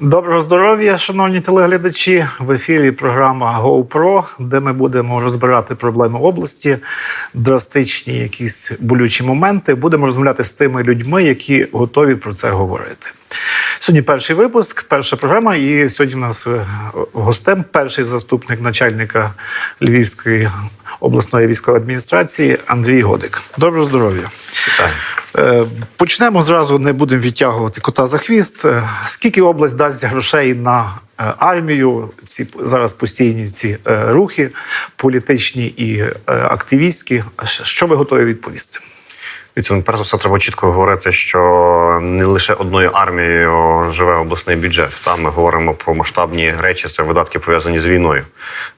Доброго здоров'я, шановні телеглядачі. В ефірі програма GoPro, де ми будемо розбирати проблеми області, драстичні якісь болючі моменти. Будемо розмовляти з тими людьми, які готові про це говорити. Сьогодні перший випуск, перша програма. І сьогодні в нас е, гостем перший заступник начальника Львівської обласної військової адміністрації Андрій Годик. Доброго здоров'я. Е, Почнемо зразу, не будемо відтягувати кота за хвіст. Е, Скільки область дасть грошей на е, армію? Ці зараз постійні ці е, рухи, політичні і е, активістські. Що ви готові відповісти? Дивіться, ну, перш за все, треба чітко говорити, що не лише одною армією живе обласний бюджет. Там ми говоримо про масштабні речі, це видатки пов'язані з війною.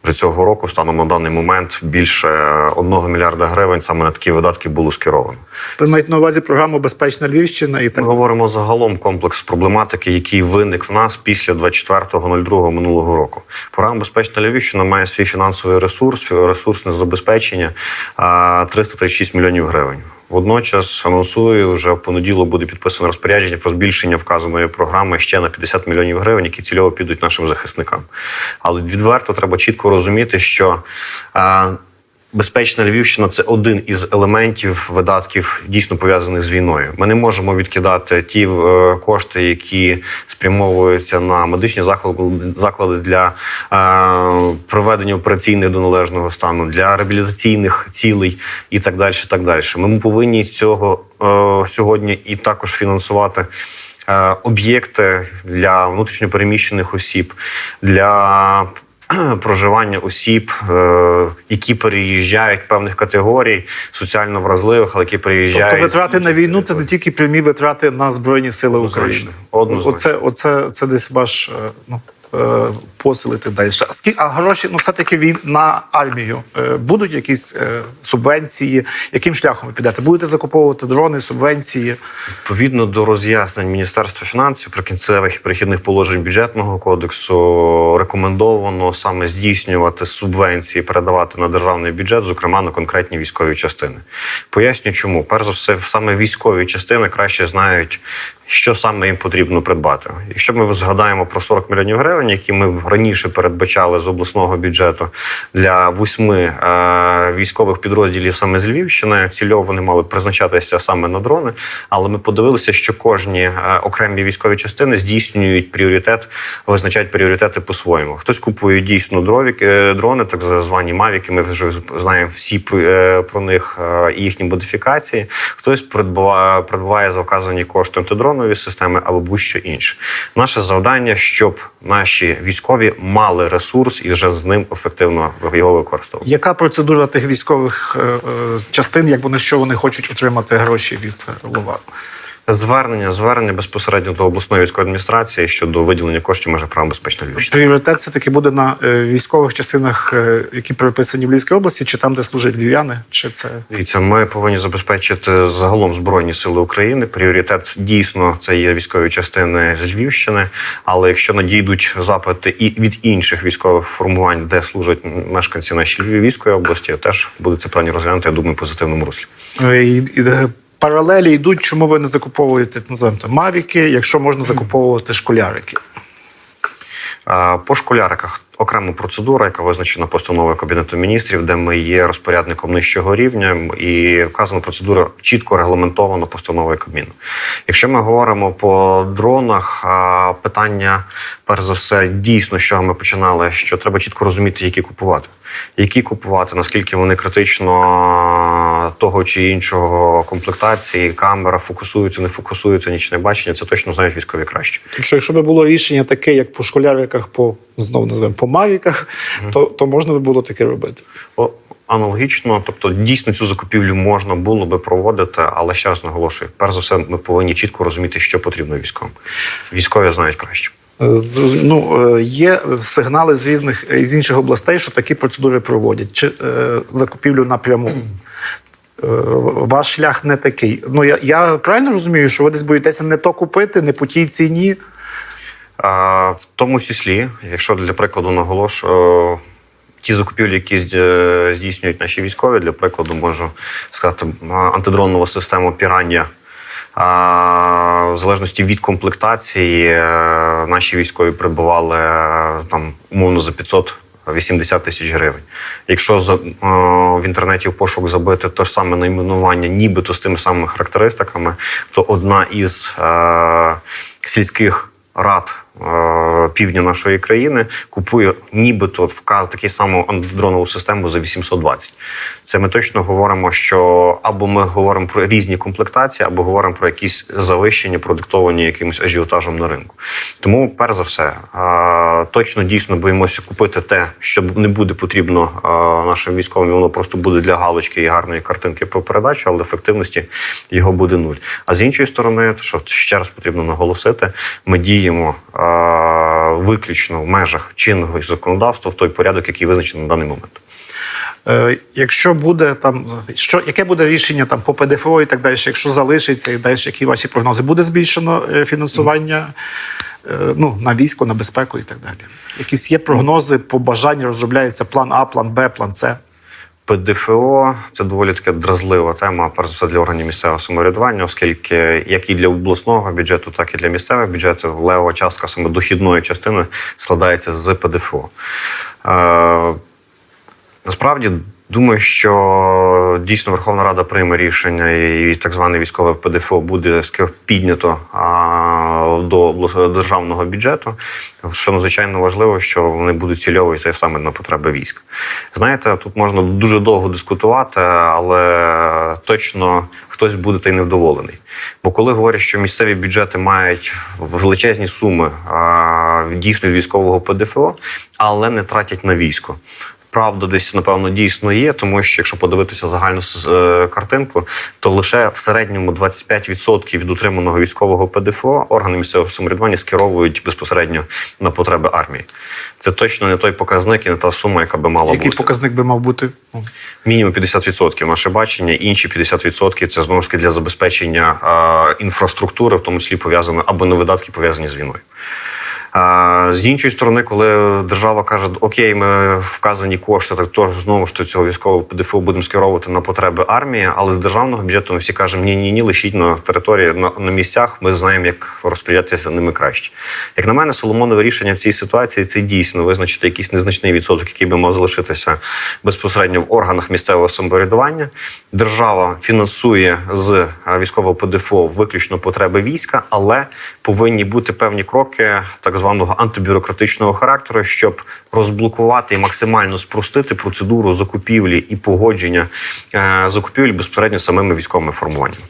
Вже цього року, станом на даний момент, більше одного мільярда гривень саме на такі видатки було скеровано. Ви маєте на увазі програму Безпечна Львівщина і Ми говоримо загалом комплекс проблематики, який виник в нас після 24.02 минулого року. Програма Безпечна Львівщина має свій фінансовий ресурс, ресурсне забезпечення а, 336 мільйонів гривень. Водночас анонсую, вже в понеділок буде підписано розпорядження про збільшення вказаної програми ще на 50 мільйонів гривень, які цільово підуть нашим захисникам. Але відверто треба чітко розуміти, що а, Безпечна Львівщина це один із елементів видатків дійсно пов'язаних з війною. Ми не можемо відкидати ті е, кошти, які спрямовуються на медичні заклади, для е, проведення операційних до належного стану, для реабілітаційних цілей і так далі. Так далі. Ми повинні цього е, сьогодні і також фінансувати. Об'єкти для внутрішньопереміщених осіб, для проживання осіб, е, які переїжджають певних категорій соціально вразливих, але які переїжджають Тобто витрати на війну це не тільки прямі витрати на Збройні Сили України. Однозначно. Оце, оце це десь ваш е, ну, посилити далі. А, гроші, ну все-таки він на армію. Е, Будуть якісь е, субвенції? Яким шляхом ви підете? Будете закуповувати дрони, субвенції? Відповідно до роз'яснень Міністерства фінансів прикінцевих і перехідних положень бюджетного кодексу рекомендовано саме здійснювати субвенції, передавати на державний бюджет, зокрема на конкретні військові частини. Поясню, чому перш за все, саме військові частини краще знають. Що саме їм потрібно придбати? Якщо ми згадаємо про 40 мільйонів гривень, які ми раніше передбачали з обласного бюджету для восьми е, військових підрозділів саме з Львівщини, цільово вони мали призначатися саме на дрони. Але ми подивилися, що кожні е, окремі військові частини здійснюють пріоритет, визначають пріоритети по-своєму. Хтось купує дійсно дровіки, е, дрони, так звані мавіки. Ми вже знаємо всі про них і їхні модифікації. Хтось придбає за вказані кошти антидронові системи або будь-що інше. Наше завдання, щоб наші військові мали ресурс і вже з ним ефективно його використовувати. Яка процедура тих військових е, е, частин, як вони що вони хочуть отримати гроші від е, Лова? Звернення, звернення безпосередньо до обласної військової адміністрації щодо виділення коштів межі права безпечної Львівщини. Пріоритет все таки буде на е, військових частинах, е, які приписані в Львівській області, чи там, де служать львів'яни, чи це Дивіться, ми повинні забезпечити загалом збройні сили України. Пріоритет дійсно це є військові частини з Львівщини. Але якщо надійдуть запити і від інших військових формувань, де служать мешканці нашої Львівської області, теж буде це питання розглянути. Я думаю, в позитивному руслі. Е, І, паралелі йдуть, чому ви не закуповуєте називаємо мавіки, якщо можна закуповувати школярики. По школяриках окрема процедура, яка визначена постановою Кабінету міністрів, де ми є розпорядником нижчого рівня, і вказана процедура чітко регламентована постановою Кабміну. Якщо ми говоримо по дронах, питання перш за все дійсно, з чого ми починали, що треба чітко розуміти, які купувати. Які купувати, наскільки вони критично того чи іншого комплектації, камера фокусуються, не фокусуються, нічне бачення, це точно знають військові краще. Тому що якщо б було рішення таке, як по школяриках, по знову називаємо по мавіках, то, то можна би було таке робити. О, Аналогічно, тобто дійсно цю закупівлю можна було би проводити, але ще раз наголошую: перш за все, ми повинні чітко розуміти, що потрібно військовим. Військові знають краще. Е, Ну, е, є сигнали з різних з інших областей, що такі процедури проводять, чи е, закупівлю напряму. Е, Ваш шлях не такий. Ну я, я правильно розумію, що ви десь боїтеся не то купити, не по тій ціні. А, в тому числі, якщо для прикладу наголошую, ті закупівлі, які здійснюють наші військові, для прикладу, можу сказати, а, антидронова система Пірання в залежності від комплектації е, наші військові прибували е, там умовно за 500 80 тисяч гривень. Якщо за, е, в інтернеті в пошук забити те ж саме найменування, нібито з тими самими характеристиками, то одна із е, сільських рад півдня нашої країни купує нібито вказ такий саму антидронову систему за 820. Це ми точно говоримо, що або ми говоримо про різні комплектації, або говоримо про якісь завищення, продиктовані якимось ажіотажем на ринку. Тому, перш за все, е, точно дійсно боїмося купити те, що не буде потрібно е, нашим військовим. Воно просто буде для галочки і гарної картинки про передачу, але ефективності його буде нуль. А з іншої сторони, то що ще раз потрібно наголосити, ми діємо е, виключно в межах чинного законодавства в той порядок, який визначений на даний момент. Е, Якщо буде там, що яке буде рішення там по ПДФО і так далі, якщо залишиться і далі, які ваші прогнози? Буде збільшено е, фінансування е, ну, на військо, на безпеку і так далі? Якісь є прогнози, побажання, розробляється план А, план Б, план С. ПДФО це доволі така дразлива тема, перш за все для органів місцевого самоврядування, оскільки як і для обласного бюджету, так і для місцевих бюджетів левова частка саме дохідної частини складається з ПДФО. Е, насправді. Думаю, що дійсно Верховна Рада прийме рішення, і так зване військове ПДФО буде піднято до державного бюджету. Що надзвичайно важливо, що вони будуть цільові саме на потреби військ. Знаєте, тут можна дуже довго дискутувати, але точно хтось буде та й невдоволений. Бо коли говорять, що місцеві бюджети мають величезні суми дійсно військового ПДФО, але не тратять на військо. Правда, десь напевно дійсно є, тому що якщо подивитися загальну е, картинку, то лише в середньому 25% від утриманого військового ПДФО органи місцевого самоврядування скеровують безпосередньо на потреби армії. Це точно не той показник і не та сума, яка би мала Який бути. показник би мав бути? Ну, Мінімум 50% наше бачення, інші 50% це знову ж таки для забезпечення е, інфраструктури, в тому числі пов'язано або не видатки пов'язані з війною. З іншої сторони, коли держава каже, окей, ми вказані кошти, так тож знову ж то цього військового ПДФО будемо скеровувати на потреби армії, але з державного бюджету ми всі кажемо, ні, ні, ні, лишіть на території на, на місцях. Ми знаємо, як розпорядитися ними краще. Як на мене, Соломонове рішення в цій ситуації це дійсно визначити якийсь незначний відсоток, який би мав залишитися безпосередньо в органах місцевого самоврядування. Держава фінансує з військового ПДФО виключно потреби війська, але повинні бути певні кроки так званого антибюрократичного характеру, щоб розблокувати і максимально спростити процедуру закупівлі і погодження е, закупівлі безпосередньо самими військовими формуваннями.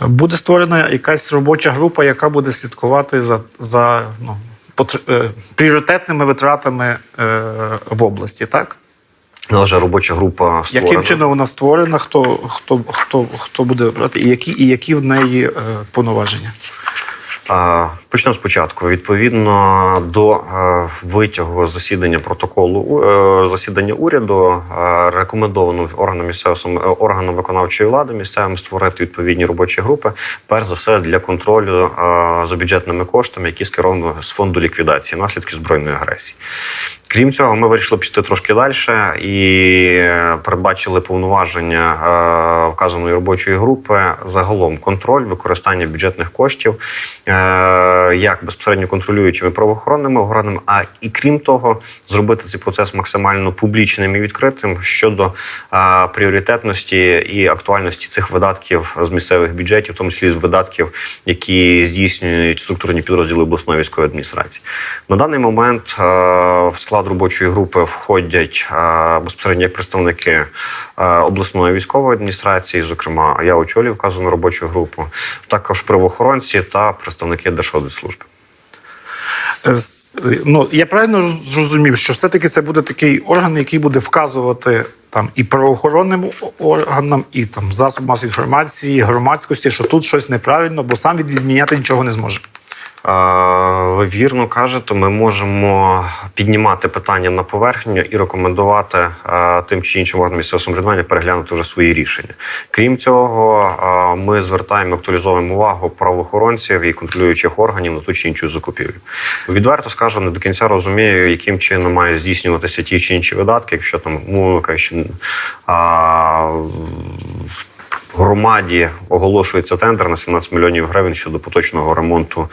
Буде створена якась робоча група, яка буде слідкувати за, за ну, потр- е, пріоритетними витратами е, в області, так? Належа робоча група створена. Яким чином вона створена, хто, хто, хто, хто буде брати, і які, і які в неї е, повноваження? А, Почнемо спочатку. Відповідно до е, витягу засідання протоколу е, засідання уряду е, рекомендовано органам місцевого органам виконавчої влади місцевим створити відповідні робочі групи, перш за все для контролю за бюджетними коштами, які скеровані з фонду ліквідації наслідків збройної агресії. Крім цього, ми вирішили піти трошки далі і передбачили повноваження вказаної робочої групи загалом контроль використання бюджетних коштів, як безпосередньо контролюючими правоохоронними органами, а і крім того, зробити цей процес максимально публічним і відкритим щодо пріоритетності і актуальності цих видатків з місцевих бюджетів, в тому числі з видатків, які здійснюють структурні підрозділи обласної військової адміністрації. На даний момент в склад робочої групи входять безпосередньо як представники обласної військової адміністрації, зокрема, я очолюю вказану робочу групу, також правоохоронці та представники Держаудитслужби. Е, с- е, Ну, я правильно зрозумів, що все-таки це буде такий орган, який буде вказувати там і правоохоронним органам, і там засобам масової інформації, громадськості, що тут щось неправильно, бо сам відміняти нічого не зможе. Ви вірно кажете, ми можемо піднімати питання на поверхню і рекомендувати е, тим чи іншим органам місцевого самоврядування переглянути вже свої рішення. Крім цього, е, ми звертаємо актуалізовуємо увагу правоохоронців і контролюючих органів на ту чи іншу закупівлю. Відверто скажу, не до кінця розумію, яким чином мають здійснюватися ті чи інші видатки, якщо там мовно кажучи, громаді оголошується тендер на 17 мільйонів гривень щодо поточного ремонту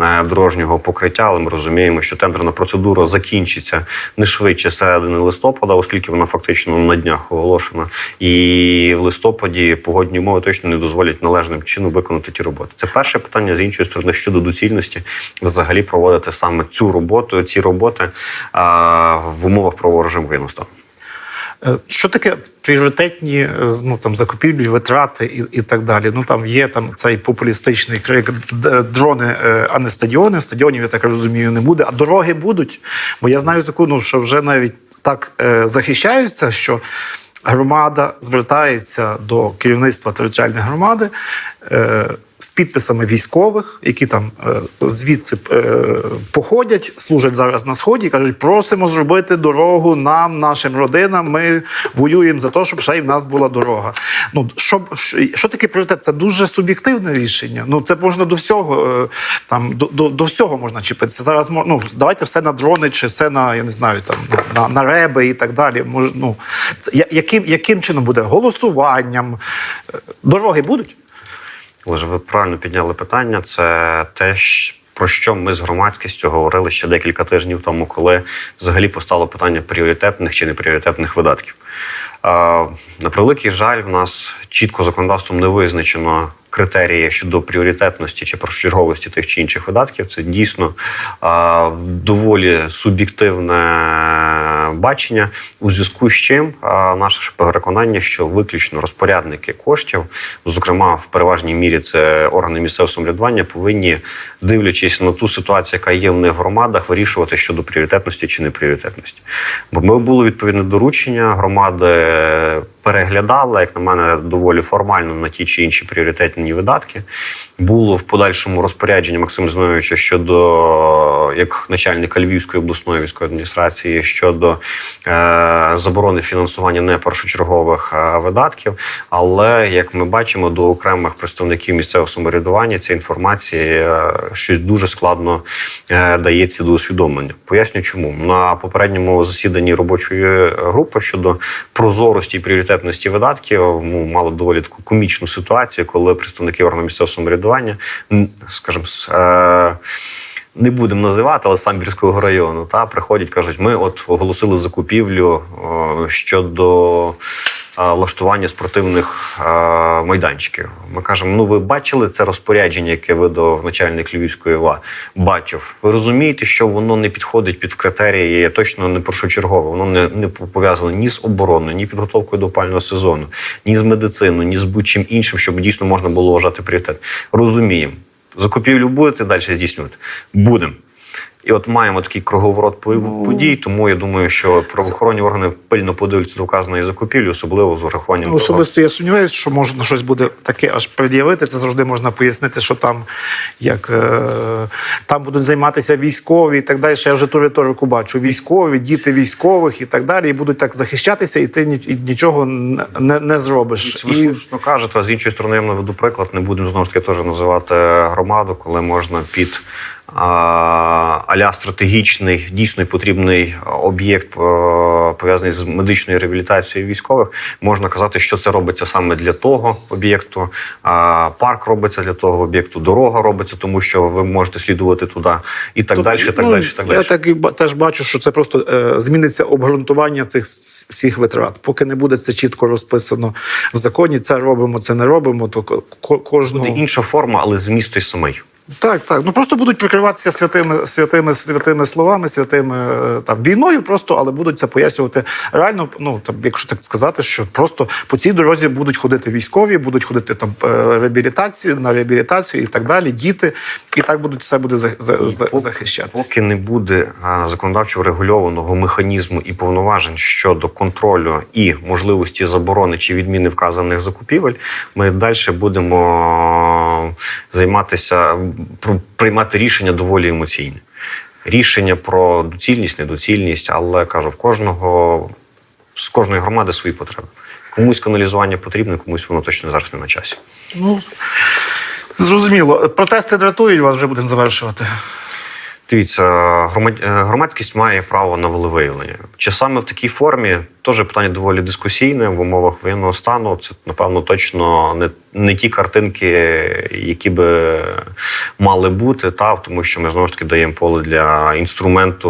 е, дорожнього покриття. Але ми розуміємо, що тендерна процедура закінчиться не швидше середини листопада, оскільки вона фактично на днях оголошена. І в листопаді погодні умови точно не дозволять належним чином виконати ті роботи. Це перше питання з іншої сторони щодо доцільності взагалі проводити саме цю роботу, ці роботи в умовах правового режиму воєнного стану. Е, Що таке пріоритетні е, ну, там, закупівлі, витрати і, і так далі? Ну там є там цей популістичний крик дрони, е, а не стадіони. Стадіонів, я так розумію, не буде, а дороги будуть. Бо я знаю таку, ну що вже навіть так захищаються, що громада звертається до керівництва територіальної громади. Підписами військових, які там е, звідси е, походять, служать зараз на сході, кажуть, просимо зробити дорогу нам, нашим родинам. Ми воюємо за те, щоб ще й в нас була дорога. Ну що, що, таке пріоритет? Це дуже суб'єктивне рішення. Ну це можна до всього е, там до, до, до всього можна чіпитися. Зараз ну, давайте все на дрони, чи все на я не знаю, там на, на реби і так далі. Може, ну це яким, яким чином буде голосуванням? Дороги будуть? Лише ви правильно підняли питання. Це те, про що ми з громадськістю говорили ще декілька тижнів тому, коли взагалі постало питання пріоритетних чи непріоритетних видатків. На превеликий жаль, в нас чітко законодавством не визначено критерії щодо пріоритетності чи першочерговості тих чи інших видатків. Це дійсно доволі суб'єктивне бачення, у зв'язку з чим наше переконання, що виключно розпорядники коштів, зокрема в переважній мірі це органи місцевого самоврядування, повинні, дивлячись на ту ситуацію, яка є в них в громадах, вирішувати щодо пріоритетності чи непріоритетності. Бо ми було відповідне доручення, громади переглядали, як на мене, доволі формально на ті чи інші пріоритетні видатки. Було в подальшому розпорядження Максима Зиновича щодо як начальника Львівської обласної військової адміністрації щодо е, заборони фінансування не першочергових е, видатків. Але як ми бачимо, до окремих представників місцевого самоврядування ця інформація е, щось дуже складно е, дається до усвідомлення. Поясню, чому на попередньому засіданні робочої групи щодо прозорості і пріоритетності видатків ну, мали доволі таку комічну ситуацію, коли представники органів місцевого самоврядування, скажімо, е, не будемо називати, але самбірського району, та приходять, кажуть, ми от оголосили закупівлю щодо влаштування спортивних майданчиків. Ми кажемо: ну ви бачили це розпорядження, яке видав начальник Львівської ОВА? Бачив. Ви розумієте, що воно не підходить під критерії, точно не першочергове. Воно не, не пов'язане ні з обороною, ні підготовкою до опального сезону, ні з медициною, ні з будь-чим іншим, щоб дійсно можна було вважати пріоритет. Розуміємо. Закупівлю будете далі здійснювати? Будемо. І от маємо такий круговорот по- подій, тому я думаю, що правоохоронні органи пильно подивляться до вказаної закупівлі, особливо з урахуванням Ну, того, Особисто я сумніваюся, що можна щось буде таке аж пред'явити. Це завжди можна пояснити, що там як е, там будуть займатися військові і так далі. Я вже ту риторику бачу. Військові, діти військових і так далі, і будуть так захищатися, і ти нічого не, не, зробиш. Ви І слушно кажете, а з іншої сторони, я наведу приклад, не будемо знову ж таки теж називати громаду, коли можна під аля стратегічний, дійсно потрібний об'єкт е, пов'язаний з медичною реабілітацією військових, можна казати, що це робиться саме для того об'єкту. Парк робиться для того об'єкту, дорога робиться, тому що ви можете слідувати туди і так далі, так ну, далі, так Я так і теж бачу, що це просто е, зміниться обґрунтування цих всіх витрат. Поки не буде це чітко розписано в законі, це робимо, це не робимо, то ко- ко- кожного... Буде інша форма, але зміст той самий. Так, так. Ну просто будуть прикриватися святими, святими, святими словами, святими е, там війною, просто, але будуть це пояснювати реально. Ну там, якщо так сказати, що просто по цій дорозі будуть ходити військові, будуть ходити там е, реабілітації на реабілітацію і так далі. Діти, і так будуть все буде за, за, Поки- захищатися. Поки не буде законодавчо врегульованого механізму і повноважень щодо контролю і можливості заборони чи відміни вказаних закупівель, ми далі будемо займатися приймати рішення доволі емоційне. Рішення про доцільність, недоцільність, але кажу, в кожного з кожної громади свої потреби. Комусь каналізування потрібне, комусь воно точно зараз не на часі. Ну зрозуміло. Протести дратують вас, вже будемо завершувати. Дивіться, е, громадськість має право на волевиявлення. Чи саме в такій формі теж питання доволі дискусійне в умовах воєнного стану. Це напевно точно не, не ті картинки, які би мали бути, та тому що ми знову ж таки даємо поле для інструменту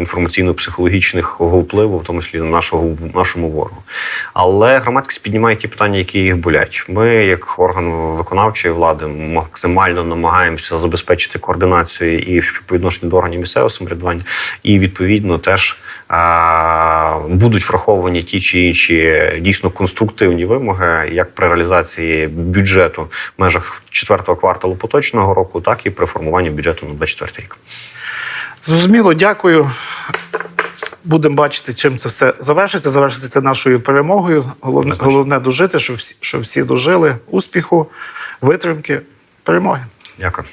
інформаційно-психологічного впливу, в тому числі на нашого нашому ворогу. Але громадськість піднімає ті питання, які їх болять. Ми, як орган виконавчої влади, максимально намагаємося забезпечити координацію і по відношенню до органів місцевого самоврядування, і відповідно теж будуть враховані ті чи інші дійсно конструктивні вимоги, як при реалізації бюджету в межах четвертого кварталу поточного року, так і при формуванні бюджету на 24 рік. Зрозуміло, дякую. Будемо бачити, чим це все завершиться. Завершиться це нашою перемогою. Головне, головне дожити, щоб всі, щоб всі дожили успіху, витримки, перемоги. Дякую.